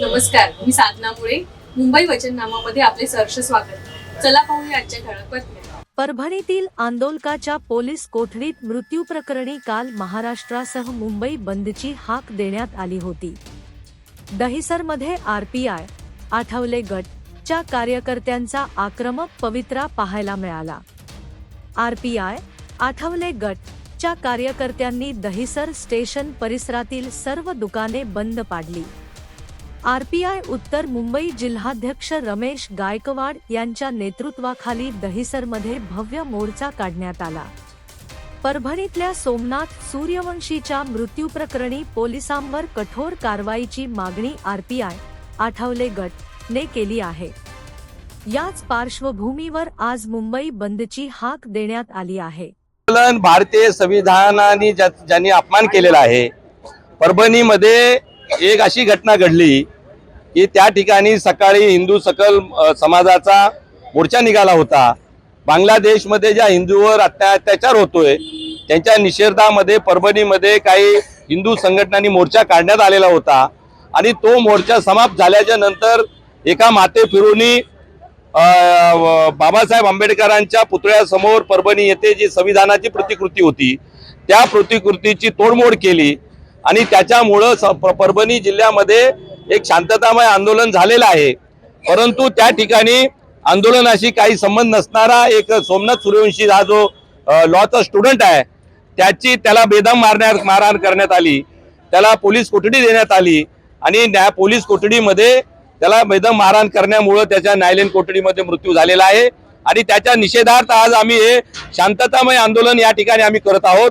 नमस्कार मी साधना मुळे. मुंबई वचननामामध्ये आपले सहर्ष स्वागत. चला पाहूया आजच्या ठळक बातम्या. परभणीतील आंदोलकाच्या पोलीस कोठडीत मृत्यू प्रकरणी काल महाराष्ट्रासह मुंबई बंदची हाक देण्यात आली होती. दहिसरमध्ये आरपीआय आठवले गट च्या कार्यकर्त्यांचा आक्रमक पवित्रा पाहायला मिळाला. आरपीआय आठवले गट च्या कार्यकर्त्यांनी दहिसर स्टेशन परिसरातील सर्व दुकाने बंद पाडली. आरपीआय उत्तर मुंबई जिल्हाध्यक्ष रमेश गायकवाड यांच्या नेतृत्वाखाली दहिसरमध्ये भव्य मोर्चा काढण्यात आला. परभणीतल्या सोमनाथ सूर्यवंशीच्या मृत्यू प्रकरणी पोलिसांवर कठोर कारवाईची मागणी आरपीआय आठवले गट ने केली आहे. याच पार्श्वभूमीवर आज मुंबई बंदची हाक देण्यात आली आहे. भारतीय संविधानाने ज्यांनी अपमान केलेला आहे परभणीमध्ये एक अशी घटना घडली की त्या ठिकाणी सकाळी हिंदू सकल समाजाचा मोर्चा निघाला होता. बांगलादेशमध्ये ज्या हिंदूवर अत्याचार होतोय त्यांच्या निषेधामध्ये परभणीमध्ये काही हिंदू संघटनांनी मोर्चा काढण्यात आलेला होता. आणि तो मोर्चा समाप्त झाल्याच्यानंतर एका माते फिरूनी बाबासाहेब आंबेडकरांच्या पुतळ्यासमोर परभणी येथे जी संविधानाची प्रतिकृती होती त्या प्रतिकृतीची तोडमोड केली. आणि त्याच्यामुळं स- प- परभणी जिल्ह्यामध्ये एक शांततामय आंदोलन झालेलं आहे. परंतु त्या ठिकाणी आंदोलनाशी काही संबंध नसणारा एक सोमनाथ सूर्यवंशी हा जो लॉचा स्टुडंट आहे त्याची त्याला बेदम मारण्यात मारहाण करण्यात आली. त्याला पोलीस कोठडी देण्यात आली आणि न्याय पोलीस कोठडीमध्ये त्याला बेदम मारहाण करण्यामुळं त्याच्या न्यायालयीन कोठडीमध्ये मृत्यू झालेला आहे आणि त्याच्या निषेधार्थ आज आम्ही हे शांततामय आंदोलन या ठिकाणी आम्ही करत आहोत.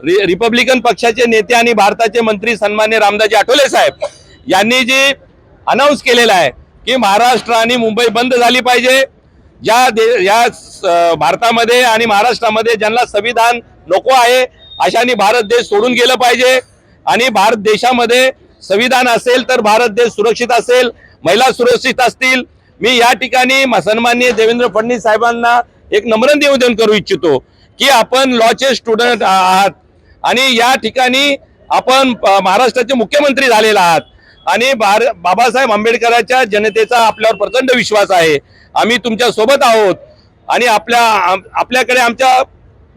रि- रिपब्लिकन पक्षाचे नेते आणि भारताचे मंत्री सन्मान्य रामदाजी आठवले साहेब यांनी जे अनाऊन्स केलेलं आहे की महाराष्ट्र आणि मुंबई बंद झाली पाहिजे. ज्या दे या स- भारतामध्ये आणि महाराष्ट्रामध्ये ज्यांना संविधान नको आहे अशाने भारत देश सोडून गेलं पाहिजे. आणि भारत देशामध्ये संविधान असेल तर भारत देश सुरक्षित असेल महिला सुरक्षित असतील. मी या ठिकाणी म- सन्माननीय देवेंद्र फडणवीस साहेबांना एक नम्र निवेदन करू इच्छितो की आपण लॉचे स्टुडंट आहात आणि या ठिकाणी आपण महाराष्ट्राचे मुख्यमंत्री झालेला आहात. आणि भार बाबासाहेब आंबेडकरांच्या जनतेचा आपल्यावर प्रचंड विश्वास आहे. आम्ही तुमच्यासोबत आहोत. आणि आपल्या आपल्याकडे आमच्या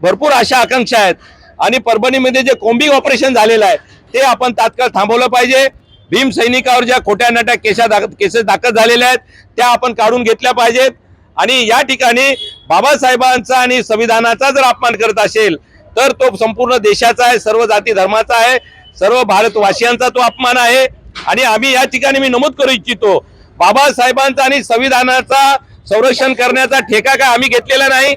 भरपूर आशा आकांक्षा आहेत. आणि परभणीमध्ये जे कोम्बिंग ऑपरेशन झालेलं आहे ते आपण तात्काळ थांबवलं पाहिजे. भीम सैनिकावर ज्या खोट्या नाट्या केसा दाख केसेस दाखल झालेल्या आहेत त्या आपण काढून घेतल्या पाहिजेत. आणि या ठिकाणी बाबासाहेबांचा आणि संविधानाचा जर अपमान करत असेल तर तो संपूर्ण देशाचा आहे सर्व जाती धर्माचा आहे सर्व भारतवासियांचा तो अपमान आहे. आणि आम्ही या ठिकाणी मी नमूद करू इच्छितो बाबासाहेबांचा आणि संविधानाचा संरक्षण करण्याचा ठेका काय आम्ही घेतलेला नाही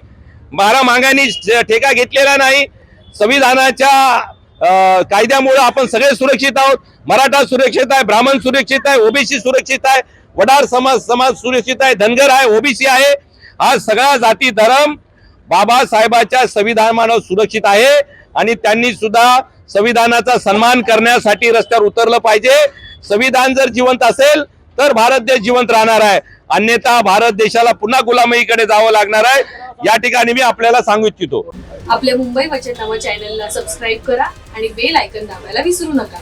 मारा मांगांनी ठेका घेतलेला नाही संविधानाच्या कायद्यामुळे आपण सगळे सुरक्षित आहोत मराठा सुरक्षित आहे ब्राह्मण सुरक्षित आहे ओबीसी सुरक्षित आहे वडार समाज समाज सुरक्षित आहे धनगर आहे ओबीसी आहे हा सगळा जाती धर्म बाबासाहेबाच्या संविधानानं सुरक्षित आहे आणि त्यांनी सुद्धा संविधानाचा सन्मान करण्यासाठी रस्त्यावर उतरलं पाहिजे. संविधान जर जिवंत असेल तर भारत देश जिवंत राहणार आहे. अन्यथा भारत देशाला पुन्हा गुलामीकडे जावं लागणार आहे. या ठिकाणी मी आपल्याला सांगू इच्छितो. आपल्या मुंबई वचननामा चॅनलला सबस्क्राईब करा आणि बेल आयकन दाबायला विसरू नका.